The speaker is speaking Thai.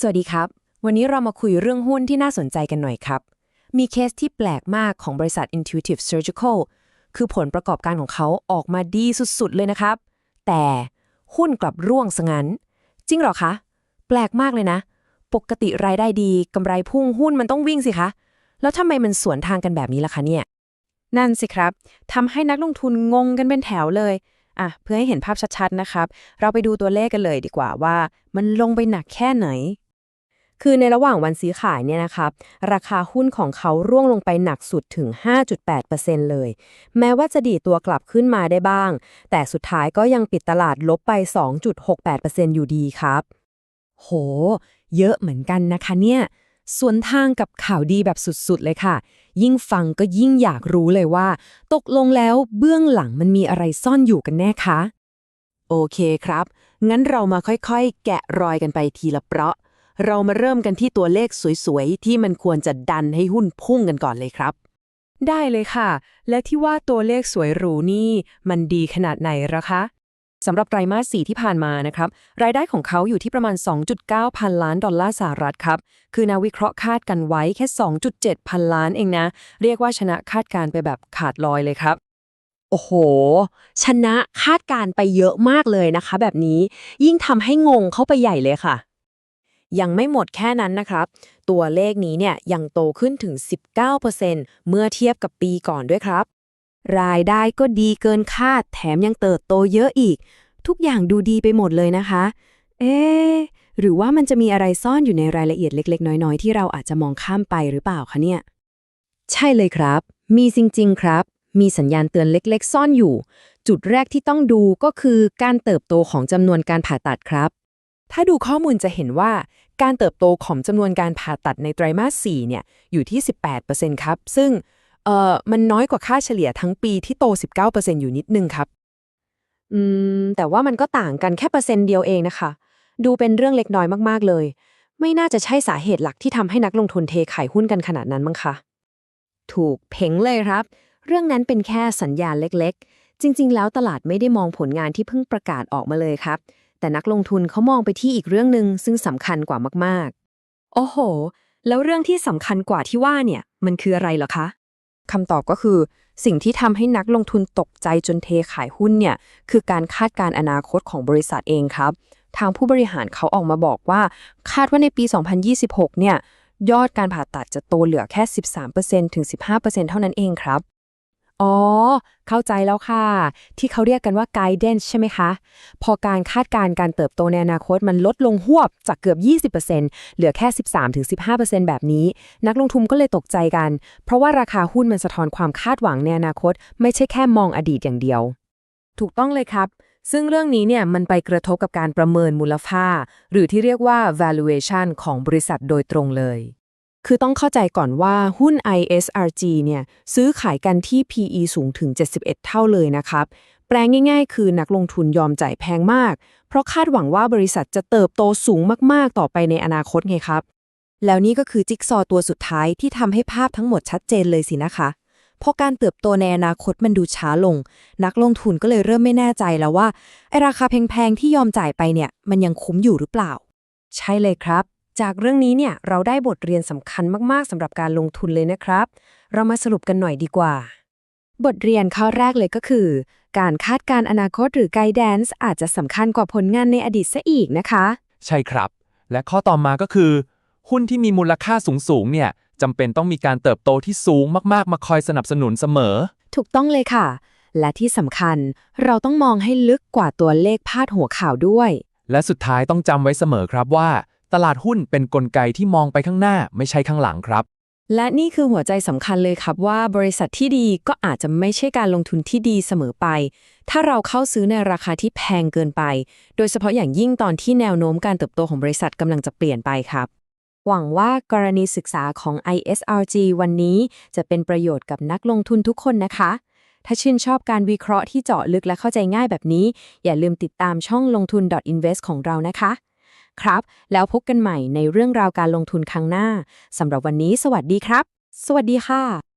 สวัสดีครับ วันนี้เรามาคุยเรื่องหุ้นที่น่าสนใจกันหน่อยครับ มีเคสที่แปลกมากของบริษัท Intuitive Surgical คือผลประกอบการของเขาออกมาดีสุดๆ เลยนะครับ แต่หุ้นกลับร่วงซะงั้น จริงเหรอคะ แปลกมากเลยนะ ปกติรายได้ดีกำไรพุ่งหุ้นมันต้องวิ่งสิคะ แล้วทำไมมันสวนทางกันแบบนี้ล่ะคะเนี่ย นั่นสิครับทำให้นักลงทุนงงกันเป็นแถวเลยอะเพื่อให้เห็นภาพชัดๆนะครับ เราไปดูตัวเลขกันเลยดีกว่าว่า มันลงไปหนักแค่ไหน คือในระหว่างวันซื้อขายเนี่ยนะครับราคาหุ้นของเขาร่วงลงไปหนักสุดถึง 5.8%เลย แม้ว่าจะดีตัวกลับขึ้นมาได้บ้าง แต่สุดท้ายก็ยังปิดตลาดลบไป 2.68%อยู่ดีครับ โห เยอะเหมือนกันนะคะเนี่ยส่วนทางกับข่าวดีแบบสุดๆเลยค่ะ ยิ่งฟังก็ยิ่งอยากรู้เลยว่า ตกลงแล้วเบื้องหลังมันมีอะไรซ่อนอยู่กันแน่คะ โอเคครับ งั้นเรามาค่อยๆ แกะรอยกันไปทีละเปราะ เรามาเริ่มกันที่ตัวเลขสวยๆ ที่มันควรจะดันให้หุ้นพุ่งกันก่อนเลยครับ ได้เลยค่ะ และที่ว่าตัวเลขสวยหรูนี่ มันดีขนาดไหนละคะสำหรับไตรมาส 4 ที่ผ่านมานะครับ รายได้ของเขาอยู่ที่ประมาณ 2.9 พันล้านดอลลาร์สหรัฐครับ คือนักวิเคราะห์คาดกันไว้แค่ 2.7 พันล้านเองนะ เรียกว่าชนะคาดการณ์ไปแบบขาดลอยเลยครับ โอ้โห ชนะคาดการณ์ไปเยอะมากเลยนะคะ แบบนี้ยิ่งทำให้งงเข้าไปใหญ่เลยค่ะ ยังไม่หมดแค่นั้นนะครับ ตัวเลขนี้เนี่ยยังโตขึ้นถึง 19%เมื่อเทียบกับปีก่อนด้วยครับ รายได้ก็ดีเกินคาด แถมยังเติบโตเยอะอีก ทุกอย่างดูดีไปหมดเลยนะคะ เอ๊ะหรือว่ามันจะมีอะไรซ่อนอยู่ในรายละเอียดเล็ก ๆ น้อย ๆ ที่เราอาจจะมองข้ามไปหรือเปล่าคะเนี่ย ใช่เลยครับ มีจริง ๆ ครับ มีสัญญาณเตือนเล็ก ๆ ซ่อนอยู่ จุดแรกที่ต้องดูก็คือการเติบโตของจำนวนการผ่าตัดครับ ถ้าดูข้อมูลจะเห็นว่า การเติบโตของจำนวนการผ่าตัดในไตรมาส 4 เนี่ยอยู่ที่ 18%ครับ ซึ่งเอ่อมันน้อยกว่าค่าเฉลี่ยทั้งปีที่โต 19%อยู่นิดนึงครับ อืม แต่ว่ามันก็ต่างกันแค่เปอร์เซ็นต์เดียวเองนะคะ ดูเป็นเรื่องเล็กน้อยมากๆเลย ไม่น่าจะใช่สาเหตุหลักที่ทำให้นักลงทุนเทขายหุ้นกันขนาดนั้นมั้งคะ ถูกเพ่งเลยครับ เรื่องนั้นเป็นแค่สัญญาณเล็กๆ จริง ๆ แล้วตลาดไม่ได้มองผลงานที่เพิ่งประกาศออกมาเลยครับ แต่นักลงทุนเขามองไปที่อีกเรื่องหนึ่งซึ่งสำคัญกว่ามากๆ โอ้โห แล้วเรื่องที่สำคัญกว่าที่ว่าเนี่ย มันคืออะไรเหรอคะคำตอบก็คือ สิ่งที่ทำให้นักลงทุนตกใจจนเทขายหุ้นเนี่ย คือการคาดการณ์อนาคตของบริษัทเองครับ ทางผู้บริหารเขาออกมาบอกว่า คาดว่าในปี 2026 เนี่ย ยอดการผ่าตัดจะโตเหลือแค่ 13%ถึง 15%เท่านั้นเองครับ อ๋อ เข้าใจแล้วค่ะ ที่เขาเรียกกันว่า guidance ใช่ไหมคะ พอการคาดการณ์การเติบโตในอนาคตมันลดลงหวบจากเกือบ 20%เหลือแค่ 13-15%แบบนี้ นักลงทุนก็เลยตกใจกัน เพราะว่าราคาหุ้นมันสะท้อนความคาดหวังในอนาคต ไม่ใช่แค่มองอดีตอย่างเดียว ถูกต้องเลยครับ ซึ่งเรื่องนี้เนี่ยมันไปกระทบกับการประเมินมูลค่า หรือที่เรียกว่า valuation ของบริษัทโดยตรงเลย คือต้องเข้าใจก่อนว่าหุ้น ISRG เนี่ยซื้อขายกันที่ PE สูงถึง 71 เท่าเลยนะครับ แปลงง่ายๆ คือนักลงทุนยอมจ่ายแพงมาก เพราะคาดหวังว่าบริษัทจะเติบโตสูงมากๆ ต่อไปในอนาคตไงครับ แล้วนี่ก็คือจิ๊กซอตัวสุดท้ายที่ทำให้ภาพทั้งหมดชัดเจนเลยสินะคะพอการเติบโตในอนาคตมันดูช้าลง นักลงทุนก็เลยเริ่มไม่แน่ใจแล้วว่าไอราคาแพงๆที่ยอมจ่ายไปเนี่ย มันยังคุ้มอยู่หรือเปล่า ใช่เลยครับ จากเรื่องนี้เนี่ยเราได้บทเรียนสำคัญมากๆสำหรับการลงทุนเลยนะครับ เรามาสรุปกันหน่อยดีกว่า บทเรียนข้อแรกเลยก็คือ การคาดการณ์อนาคตหรือ guidance อาจจะสำคัญกว่าผลงานในอดีตซะอีกนะคะ ใช่ครับ และข้อต่อมาก็คือ หุ้นที่มีมูลค่าสูงๆเนี่ยจำเป็นต้องมีการเติบโตที่สูงมากๆ มาคอยสนับสนุนเสมอ ถูกต้องเลยค่ะ และที่สำคัญเราต้องมองให้ลึกกว่าตัวเลขพาดหัวข่าวด้วย และสุดท้ายต้องจำไว้เสมอครับว่า ตลาดหุ้นเป็นนกลไกที่มองไปข้างหน้าไม่ใช่ข้างหลังครับ และนี่คือหัวใจสำคัญเลยครับว่าบริษัทที่ดีก็อาจจะไม่ใช่การลงทุนที่ดีเสมอไป ถ้าเราเข้าซื้อในราคาที่แพงเกินไป โดยเฉพาะอย่างยิ่งตอนที่แนวโน้มการเติบโตของบริษัทกำลังจะเปลี่ยนไปครับ หวังว่ากรณีศึกษาของ ISRG วันนี้จะเป็นประโยชน์กับนักลงทุนทุกคนนะคะ ถ้าชื่นชอบการวิเคราะห์ที่เจาะลึกและเข้าใจง่ายแบบนี้ อย่าลืมติดตามช่องลงทุน .invest ของเรานะคะ ครับ แล้วพบกันใหม่ในเรื่องราวการลงทุนครั้งหน้าสำหรับวันนี้ สวัสดีครับ สวัสดีค่ะ